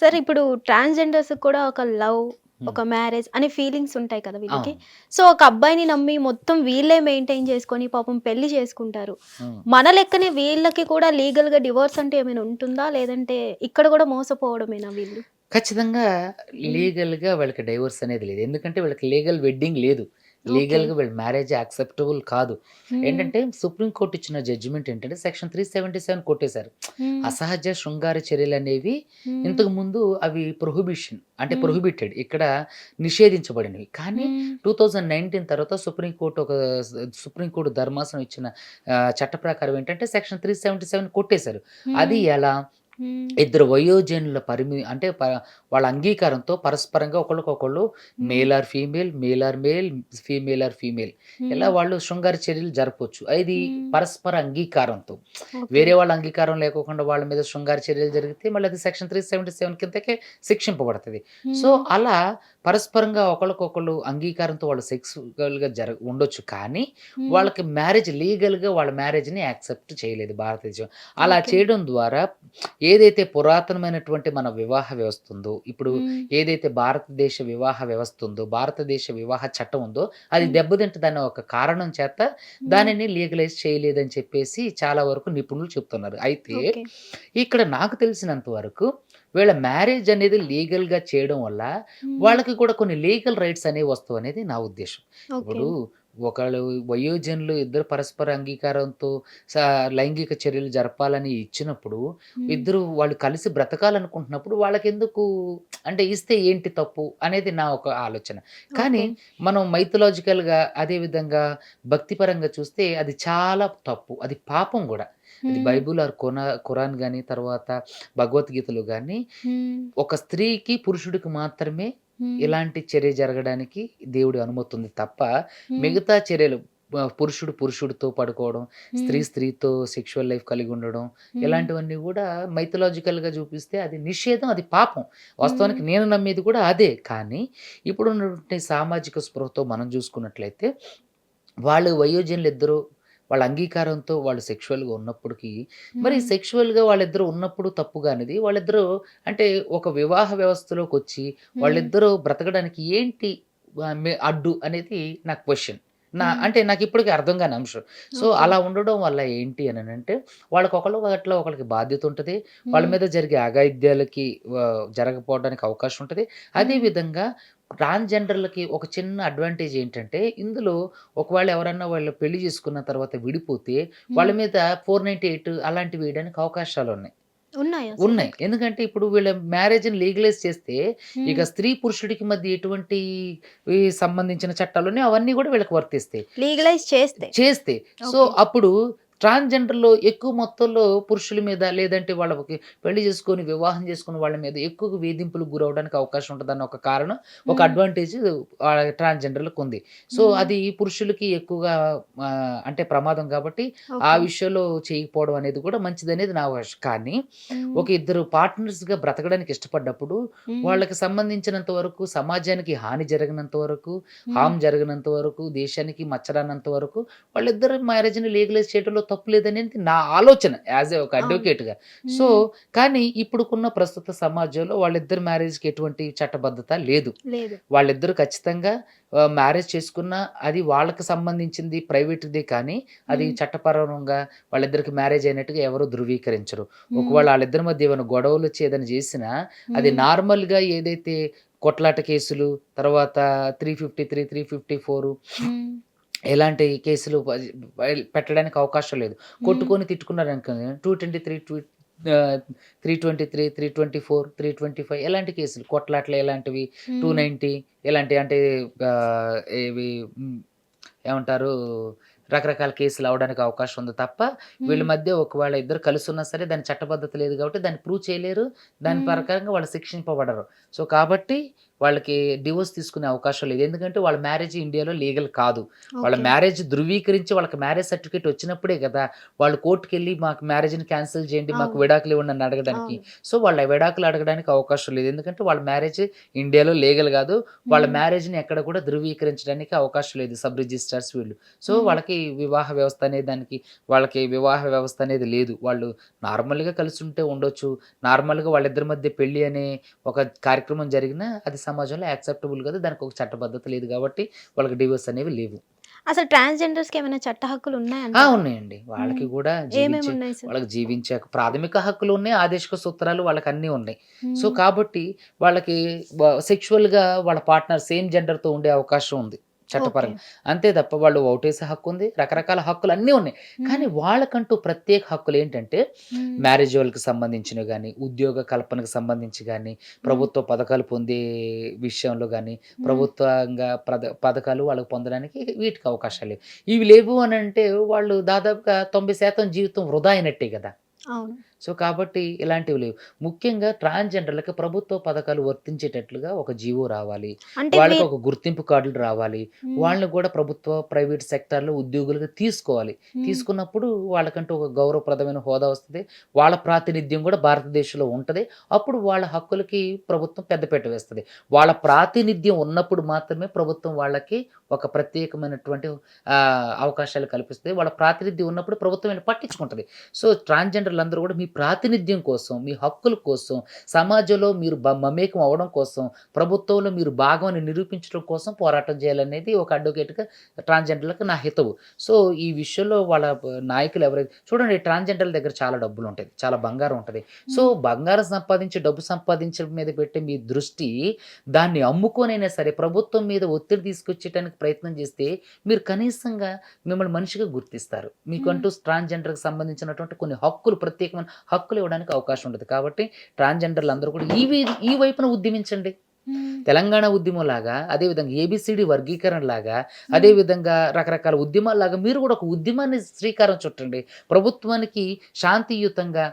Sir ఇప్పుడు transgenders కూడా ఒక లవ్ Hmm. ఒక మ్యారేజ్ అనే ఫీలింగ్స్ ఉంటాయి కదా వీళ్ళకి. సో ఒక అబ్బాయిని నమ్మి మొత్తం వీళ్ళే మెయింటైన్ చేసుకొని పాపం పెళ్ళి చేసుకుంటారు. మన లెక్కనే వీళ్ళకి కూడా లీగల్గా డివోర్స్ అంటే ఏమైనా ఉంటుందా లేదంటే ఇక్కడ కూడా మోసపోవడమేనా వీళ్ళు ఖచ్చితంగా లీగల్గా వాళ్ళకి డైవర్స్ అనేది లేదు ఎందుకంటే వీళ్ళకి లీగల్ వెడ్డింగ్ లేదు లీగల్గా వీళ్ళ మ్యారేజ్ యాక్సెప్టబుల్ కాదు. ఏంటంటే సుప్రీం కోర్టు ఇచ్చిన జడ్జిమెంట్ ఏంటంటే సెక్షన్ త్రీ సెవెంటీ సెవెన్ కొట్టేశారు. అసహజ శృంగార చర్యలు అనేవి. ఇంతకు ముందు అవి ప్రొహిబిషన్ అంటే. ప్రొహిబిటెడ్ ఇక్కడ నిషేధించబడినవి కానీ. టూ థౌజండ్ నైన్టీన్ తర్వాత సుప్రీంకోర్టు ఒక సుప్రీంకోర్టు ధర్మాసనం ఇచ్చిన చట్ట ప్రకారం ఏంటంటే సెక్షన్ త్రీ సెవెంటీ సెవెన్ కొట్టేశారు అది ఎలా ఇద్దరు వయోజనుల పరిమి అంటే ప- వాళ్ళ అంగీకారంతో పరస్పరంగా ఒకళ్ళకొకళ్ళు male or female male or male female or female. ఇలా వాళ్ళు శృంగార చర్యలు జరపవచ్చు అది. పరస్పర అంగీకారంతో. వేరే వాళ్ళ అంగీకారం లేకోకుండా వాళ్ళ మీద శృంగార చర్యలు జరిగితే మళ్ళీ అది సెక్షన్ త్రీ సెవెంటీ సెవెన్ కిందకే శిక్షింపబడుతుంది. సో అలా పరస్పరంగా ఒకళ్ళకొకళ్ళు అంగీకారంతో వాళ్ళు సెక్స్గా జర ఉండొచ్చు కానీ. వాళ్ళకి మ్యారేజ్ లీగల్గా వాళ్ళ మ్యారేజ్ని యాక్సెప్ట్ చేయలేదు భారతదేశం అలా. చేయడం ద్వారా ఏదైతే పురాతనమైనటువంటి మన వివాహ వ్యవస్థ ఉందో ఇప్పుడు. ఏదైతే భారతదేశ వివాహ వ్యవస్థ ఉందో భారతదేశ వివాహ చట్టం ఉందో అది. దెబ్బతింటదన్న ఒక కారణం చేత దానిని లీగలైజ్ చేయలేదని చెప్పేసి చాలా వరకు నిపుణులు చెప్తున్నారు అయితే. ఇక్కడ నాకు తెలిసినంత వరకు వీళ్ళ మ్యారేజ్ అనేది లీగల్గా చేయడం వల్ల. వాళ్ళకి కూడా కొన్ని లీగల్ రైట్స్ అనేవి వస్తావు అనేది నా ఉద్దేశం. ఇప్పుడు ఒకళ్ళు వయోజనులు ఇద్దరు పరస్పర అంగీకారంతో స- లైంగిక చర్యలు జరపాలని ఇచ్చినప్పుడు. ఇద్దరు వాళ్ళు కలిసి బ్రతకాలనుకుంటున్నప్పుడు వాళ్ళకి ఎందుకు అంటే ఇస్తే ఏంటి తప్పు అనేది నా ఒక ఆలోచన కానీ. మనం మైథలాజికల్గా అదే విధంగా భక్తిపరంగా చూస్తే అది చాలా తప్పు అది పాపం కూడా అది Hmm. బైబుల్ ఆర్ కొన ఖురాన్ కానీ తర్వాత భగవద్గీతలు కానీ. ఒక స్త్రీకి పురుషుడికి మాత్రమే. ఇలాంటి చర్య జరగడానికి దేవుడి అనుమతి ఉంది తప్ప. మిగతా చర్యలు పురుషుడు పురుషుడితో పడుకోవడం. స్త్రీ స్త్రీతో సెక్షువల్ లైఫ్ కలిగి ఉండడం. ఇలాంటివన్నీ కూడా mythological గా చూపిస్తే అది నిషేధం అది పాపం వాస్తవానికి నేను నమ్మేది కూడా అదే కానీ ఇప్పుడు ఉన్నటువంటి సామాజిక స్పృహతో మనం చూసుకున్నట్లయితే వాళ్ళు వయోజనులు ఇద్దరు వాళ్ళ అంగీకారంతో వాళ్ళు సెక్షువల్గా ఉన్నప్పటికీ మరి. సెక్షువల్గా వాళ్ళిద్దరూ ఉన్నప్పుడు తప్పు కానిది వాళ్ళిద్దరూ అంటే ఒక వివాహ వ్యవస్థలోకి వచ్చి. వాళ్ళిద్దరూ బ్రతకడానికి ఏంటి అడ్డు అనేది నా క్వశ్చన్ నా. అంటే నాకు ఇప్పటికీ అర్థం కాని అంశం సో. అలా ఉండడం వల్ల ఏంటి అని అంటే వాళ్ళకి ఒకళ్ళు అట్లా ఒకరికి బాధ్యత ఉంటుంది వాళ్ళ. మీద జరిగే అఘాయిత్యాలకి ఆ, జరగకపోవడానికి అవకాశం ఉంటుంది అదే Hmm. విధంగా ట్రాన్స్జెండర్లకి ఒక చిన్న అడ్వాంటేజ్ ఏంటంటే ఇందులో ఒకవేళ ఎవరన్నా వాళ్ళు పెళ్ళి చేసుకున్న తర్వాత విడిపోతే. వాళ్ళ మీద ఫోర్ నైంటీ ఎయిట్ అలాంటివి వేయడానికి అవకాశాలు ఉన్నాయి ఉన్నాయా? ఉన్నాయి ఎందుకంటే ఇప్పుడు వీళ్ళ మ్యారేజ్ని లీగలైజ్ చేస్తే. ఇక స్త్రీ పురుషుడికి మధ్య ఎటువంటి ఈ సంబంధించిన చట్టాలు ఉన్నాయి అవన్నీ కూడా వీళ్ళకి వర్తిస్తాయి లీగలైజ్ చేస్తే చేస్తే సో. అప్పుడు ట్రాన్స్జెండర్లో ఎక్కువ మొత్తంలో పురుషుల మీద లేదంటే వాళ్ళకి పెళ్ళి చేసుకొని వివాహం చేసుకుని వాళ్ళ మీద ఎక్కువ వేధింపులకు గురవడానికి అవకాశం ఉంటుందన్న ఒక కారణం ఒక. అడ్వాంటేజ్ ట్రాన్స్జెండర్లకు ఉంది సో. అది పురుషులకి ఎక్కువగా అంటే ప్రమాదం కాబట్టి. ఆ విషయంలో చేయకపోవడం అనేది కూడా మంచిది అనేది నా కానీ. ఒక ఇద్దరు partners గా బ్రతకడానికి ఇష్టపడ్డప్పుడు. వాళ్ళకి సంబంధించినంత వరకు సమాజానికి హాని జరిగినంత వరకు. హామ్ జరిగినంత వరకు దేశానికి మచ్చరానంత వరకు వాళ్ళిద్దరు మ్యారేజ్ని లీగలైజ్ చేయడంలో తప్పు లేదనేది నా ఆలోచన యాజ్ ఏ ఒక అవును. advocate గా Hmm. సో కానీ ఇప్పుడుకున్న ప్రస్తుత సమాజంలో వాళ్ళిద్దరు మ్యారేజ్కి ఎటువంటి చట్టబద్ధత లేదు వాళ్ళిద్దరు ఖచ్చితంగా మ్యారేజ్ చేసుకున్న అది వాళ్ళకి సంబంధించింది ప్రైవేట్ది కానీ అది. చట్టపరంగా వాళ్ళిద్దరికి మ్యారేజ్ అయినట్టుగా ఎవరు ధృవీకరించరు. ఒకవేళ వాళ్ళిద్దరి మధ్య ఏమైనా గొడవలు వచ్చి ఏదైనా చేసినా అది. నార్మల్గా ఏదైతే కొట్లాట కేసులు తర్వాత three fifty three three fifty four. ఎలాంటి కేసులు పెట్టడానికి అవకాశం లేదు. కొట్టుకొని తిట్టుకున్నారు అనుకోండి two twenty three two three twenty three three twenty four three twenty five ఎలాంటి కేసులు కొట్లాట్లు ఎలాంటివి. టూ నైంటీ ఇలాంటి అంటే ఇవి ఏమంటారు రకరకాల కేసులు అవడానికి అవకాశం ఉంది తప్ప వీళ్ళ. మధ్య ఒకవేళ ఇద్దరు కలిసి ఉన్నా సరే దాని చట్టబద్ధత లేదు కాబట్టి దాన్ని ప్రూవ్ చేయలేరు దాని. ప్రకారంగా వాళ్ళు శిక్షింపబడరు సో కాబట్టి వాళ్ళకి డివోర్స్ తీసుకునే అవకాశం లేదు ఎందుకంటే వాళ్ళ మ్యారేజ్ ఇండియాలో లీగల్ కాదు వాళ్ళ. మ్యారేజ్ ధృవీకరించి వాళ్ళకి మ్యారేజ్ సర్టిఫికేట్ వచ్చినప్పుడే కదా వాళ్ళు కోర్టుకి వెళ్ళి మాకు మ్యారేజ్ని క్యాన్సిల్ చేయండి మాకు. విడాకులు ఇవ్వండి అని అడగడానికి. సో వాళ్ళ విడాకులు అడగడానికి అవకాశం లేదు ఎందుకంటే వాళ్ళ మ్యారేజ్ ఇండియాలో లీగల్ కాదు వాళ్ళ. మ్యారేజ్ని ఎక్కడ కూడా ధృవీకరించడానికి అవకాశం లేదు సబ్ రిజిస్టర్స్ వీళ్ళు సో. వాళ్ళకి వివాహ వ్యవస్థ అనేది దానికి వాళ్ళకి వివాహ వ్యవస్థ అనేది లేదు వాళ్ళు నార్మల్గా కలిసి ఉంటే ఉండొచ్చు నార్మల్గా వాళ్ళిద్దరి మధ్య పెళ్ళి అనే ఒక కార్యక్రమం జరిగినా అది సమాజంలో యాక్సెప్టబుల్ కదా దానికి ఒక చట్టబద్ధత లేదు కాబట్టి వాళ్ళకి డివోర్స్ అనేవి లేవు. అసలు ట్రాన్స్జెండర్స్కి ఏమైనా చట్ట హక్కులు ఆ, ఉన్నాయంట ఉన్నాయండి. వాళ్ళకి. కూడా ఉన్నాయి వాళ్ళకి జీవించే ప్రాథమిక హక్కులు ఉన్నాయి ఆదేశిక సూత్రాలు వాళ్ళకి అన్నీ ఉన్నాయి. సో. కాబట్టి వాళ్ళకి సెక్షువల్గా వాళ్ళ పార్ట్నర్ సేమ్ జెండర్తో ఉండే అవకాశం ఉంది. చట్టపరంగా అంతే తప్ప వాళ్ళు ఓటేసే హక్కు ఉంది రకరకాల హక్కులు అన్నీ ఉన్నాయి కానీ. వాళ్ళకంటూ ప్రత్యేక హక్కులు ఏంటంటే. మ్యారేజ్ వాళ్ళకి సంబంధించినవి కానీ ఉద్యోగ కల్పనకు సంబంధించి కానీ. ప్రభుత్వ పథకాలు పొందే విషయంలో కానీ. ప్రభుత్వంగా పథ పథకాలు వాళ్ళకి పొందడానికి వీటికి అవకాశాలు లేవు ఇవి లేవు అని అంటే వాళ్ళు దాదాపుగా తొంభై శాతం జీవితం వృధా అయినట్టే కదా అవును సో కాబట్టి ఇలాంటివి లేవు. ముఖ్యంగా ట్రాన్స్జెండర్లకు ప్రభుత్వ పథకాలు వర్తించేటట్లుగా ఒక జీవో రావాలి. వాళ్ళకి ఒక గుర్తింపు కార్డులు రావాలి. వాళ్ళని కూడా ప్రభుత్వ ప్రైవేట్ సెక్టార్లో ఉద్యోగులుగా తీసుకోవాలి. తీసుకున్నప్పుడు వాళ్ళకంటూ ఒక గౌరవప్రదమైన హోదా వస్తుంది. వాళ్ళ ప్రాతినిధ్యం కూడా భారతదేశంలో ఉంటుంది. అప్పుడు వాళ్ళ హక్కులకి ప్రభుత్వం పెద్దపీట వేస్తుంది. వాళ్ళ ప్రాతినిధ్యం ఉన్నప్పుడు మాత్రమే ప్రభుత్వం వాళ్ళకి ఒక ప్రత్యేకమైనటువంటి అవకాశాలు కల్పిస్తుంది. వాళ్ళ ప్రాతినిధ్యం ఉన్నప్పుడు ప్రభుత్వం పట్టించుకుంటుంది. సో ట్రాన్స్జెండర్లు అందరూ కూడా మీ ప్రాతినిధ్యం కోసం మీ హక్కుల కోసం సమాజంలో మీరు మమేకం అవ్వడం కోసం ప్రభుత్వంలో మీరు భాగమని నిరూపించడం కోసం పోరాటం చేయాలనేది ఒక అడ్వకేట్గా ట్రాన్స్జెండర్లకు నా హితవు. సో ఈ విషయంలో వాళ్ళ నాయకులు ఎవరైతే చూడండి ట్రాన్స్జెండర్ల దగ్గర చాలా డబ్బులు ఉంటుంది చాలా బంగారం ఉంటుంది. సో. బంగారం సంపాదించి డబ్బు సంపాదించడం మీద పెట్టే మీ దృష్టి దాన్ని అమ్ముకోనైనా సరే ప్రభుత్వం మీద ఒత్తిడి తీసుకొచ్చేయడానికి ప్రయత్నం చేస్తే మీరు కనీసంగా మిమ్మల్ని మనిషిగా గుర్తిస్తారు. మీకంటూ ట్రాన్స్జెండర్కి సంబంధించినటువంటి కొన్ని హక్కులు ప్రత్యేకమైన హక్కులు ఇవ్వడానికి అవకాశం ఉంటుంది కాబట్టి ట్రాన్స్జెండర్లు అందరూ కూడా ఈ ఈ వైపున ఉద్యమించండి. తెలంగాణ ఉద్యమం లాగా అదేవిధంగా ఏబిసిడి వర్గీకరణ లాగా. అదేవిధంగా రకరకాల ఉద్యమాల్లాగా మీరు కూడా ఒక ఉద్యమాన్ని శ్రీకారం చుట్టండి. ప్రభుత్వానికి శాంతియుతంగా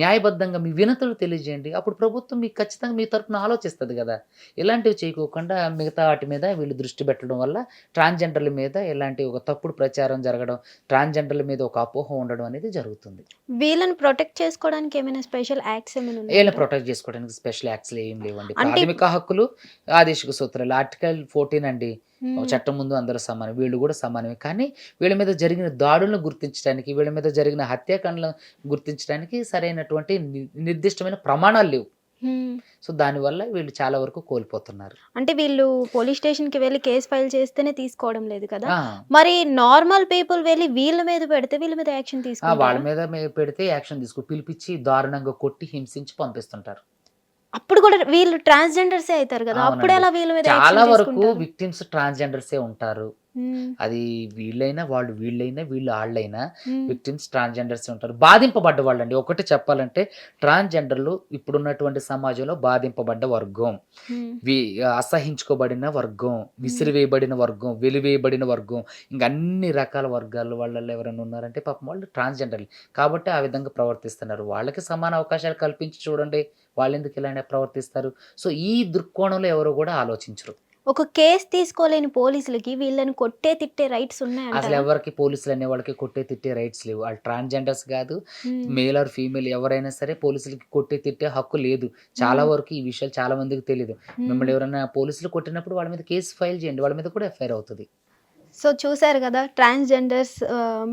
న్యాయబద్ధంగా మీ వినతులు తెలియజేయండి. అప్పుడు ప్రభుత్వం మీకు ఖచ్చితంగా మీ తరపున ఆలోచిస్తుంది కదా. ఇలాంటివి చేయకోకుండా మిగతా వాటి మీద వీళ్ళు దృష్టి పెట్టడం వల్ల ట్రాన్స్జెండర్ల మీద ఇలాంటి ఒక తప్పుడు ప్రచారం జరగడం ట్రాన్స్జెండర్ల మీద ఒక అపోహ ఉండడం అనేది జరుగుతుంది. వీళ్ళని ప్రొటెక్ట్ చేసుకోవడానికి ఏమైనా స్పెషల్ యాక్ట్స్ ఏమైనా ప్రొటెక్ట్ చేసుకోవడానికి స్పెషల్ యాక్ట్స్ ఏం లేవండి. అంటే హక్కులు ఆదేశిక సూత్రాలు. ఆర్టికల్ ఫోర్టీన్ అండి. చట్టం ముందు అందరూ సమానం వీళ్ళు కూడా సమానమే. కానీ వీళ్ళ మీద జరిగిన దాడులను గుర్తించడానికి వీళ్ళ మీద జరిగిన హత్యాకాండలను గుర్తించడానికి సరైనటువంటి నిర్దిష్టమైన ప్రమాణాలు లేవు. సో దానివల్ల వీళ్ళు చాలా వరకు కోల్పోతున్నారు. అంటే వీళ్ళు పోలీస్ స్టేషన్కి వెళ్ళి కేసు ఫైల్ చేస్తేనే తీసుకోవడం లేదు కదా? మరి నార్మల్ పీపుల్ వెళ్ళి వీళ్ళ మీద పెడితే వీళ్ళ మీద యాక్షన్ ఆ, వాళ్ళ మీద పెడితే యాక్షన్ తీసుకో పిలిపించి దారుణంగా కొట్టి హింసించి పంపిస్తుంటారు. అప్పుడు కూడా వీళ్ళు ట్రాన్స్జెండర్సే అవుతారు కదా. అప్పుడు ఎలా వీళ్ళ మీద చాలా వరకు విక్టిమ్స్ ట్రాన్స్జెండర్సే ఉంటారు. అది వీళ్ళైనా వాళ్ళు వీళ్ళైనా వీళ్ళు వాళ్ళైనా. విక్టిమ్స్ ట్రాన్స్జెండర్స్ ఉంటారు. బాధింపబడ్డ వాళ్ళండి. ఒకటి చెప్పాలంటే ట్రాన్స్జెండర్లు ఇప్పుడున్నటువంటి సమాజంలో బాధింపబడ్డ వర్గం. అసహించుకోబడిన వర్గం విసిరివేయబడిన వర్గం వెలివేయబడిన వర్గం ఇంకా అన్ని రకాల వర్గాల వాళ్ళల్లో ఎవరైనా ఉన్నారంటే పాపం వాళ్ళు ట్రాన్స్జెండర్లు. కాబట్టి ఆ విధంగా ప్రవర్తిస్తున్నారు. వాళ్ళకి సమాన అవకాశాలు కల్పించి చూడండి. వాళ్ళు ఎందుకు ఇలానే ప్రవర్తిస్తారు? సో ఈ దృక్కోణంలో ఎవరు కూడా ఆలోచించరు. ఒక కేసు తీసుకోలేని పోలీసులకి వీళ్ళని కొట్టే తిట్టే రైట్స్ అసలు ఉన్నాయంటారా ఎవరికి పోలీసులు అనే వాళ్ళకి కొట్టే తిట్టే రైట్స్ లేవు. వాళ్ళు ట్రాన్స్జెండర్స్ కాదు. మేల్ ఆర్ ఫీమేల్ ఎవరైనా సరే పోలీసులకి కొట్టి తిట్టే హక్కు లేదు. చాలా. వరకు ఈ విషయాలు చాలా మందికి తెలియదు మ్మ్. మిమ్మల్ని ఎవరైనా పోలీసులు కొట్టినప్పుడు వాళ్ళ మీద కేసు ఫైల్ చేయండి. వాళ్ళ మీద కూడా ఎఫ్ఐఆర్ అవుతుంది. సో చూశారు కదా ట్రాన్స్జెండర్స్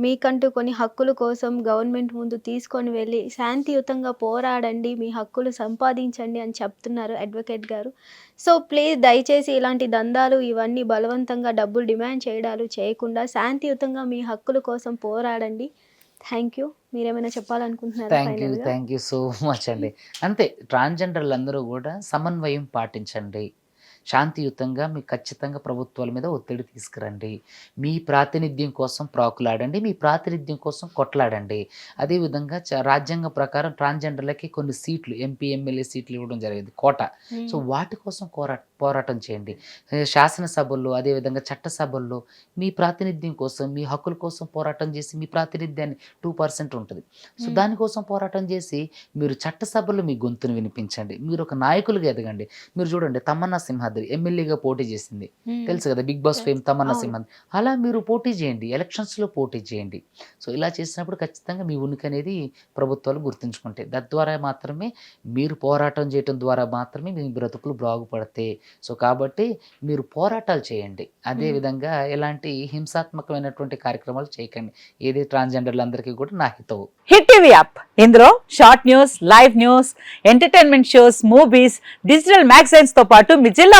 మీకంటూ కొన్ని హక్కుల కోసం గవర్నమెంట్ ముందు తీసుకొని వెళ్ళి శాంతియుతంగా పోరాడండి మీ హక్కులు సంపాదించండి అని చెప్తున్నారు అడ్వకేట్ గారు. సో ప్లీజ్ దయచేసి ఇలాంటి దందాలు ఇవన్నీ బలవంతంగా డబ్బులు డిమాండ్ చేయడాలు చేయకుండా శాంతియుతంగా మీ హక్కుల కోసం పోరాడండి. Thank you. మీరేమైనా చెప్పాలనుకుంటున్నారా thank you thank you so much అండి. అంతే ట్రాన్స్జెండర్లు అందరూ కూడా సమన్వయం పాటించండి. శాంతియుతంగా మీకు ఖచ్చితంగా ప్రభుత్వాల మీద ఒత్తిడి తీసుకురండి. మీ ప్రాతినిధ్యం కోసం ప్రాకులాడండి. మీ ప్రాతినిధ్యం కోసం కొట్లాడండి. అదేవిధంగా రాజ్యాంగం ప్రకారం ట్రాన్స్జెండర్లకి కొన్ని సీట్లు ఎంపీ ఎమ్మెల్యే సీట్లు ఇవ్వడం జరిగింది. కోట. సో వాటి కోసం కోరా పోరాటం చేయండి. శాసనసభల్లో అదేవిధంగా చట్టసభల్లో మీ ప్రాతినిధ్యం కోసం మీ హక్కుల కోసం పోరాటం చేసి మీ ప్రాతినిధ్యాన్ని టూ పర్సెంట్ ఉంటుంది. సో. దానికోసం పోరాటం చేసి మీరు చట్టసభల్లో మీ గొంతును వినిపించండి. మీరు ఒక నాయకులుగా ఎదగండి. మీరు చూడండి తమన్నా సింహాద్రి ఎమ్మెల్యేగా పోటీ చేసింది. తెలుసు కదా Big Boss. Fame Tamanna. Simhadri అలా మీరు పోటీ చేయండి ఎలక్షన్స్లో పోటీ చేయండి. సో ఇలా చేసినప్పుడు ఖచ్చితంగా మీ ఉనికి అనేది ప్రభుత్వాలు గుర్తుంచుకుంటాయి. తద్వారా మాత్రమే మీరు పోరాటం చేయటం ద్వారా మాత్రమే మీ బ్రతుకులు బాగుపడతాయి. సో కాబట్టి మీరు పోరాటాలు చేయండి. అదే మ్మ్. విధంగా ఎలాంటి హింసాత్మకమైనటువంటి కార్యక్రమాలు చేయకండి. ఏది ట్రాన్స్జెండర్లందరికీ కూడా నా హితవు. Hit TV app. ఇందులో short news live news entertainment shows movies digital మ్యాగజైన్స్తో పాటు మీ జిల్లా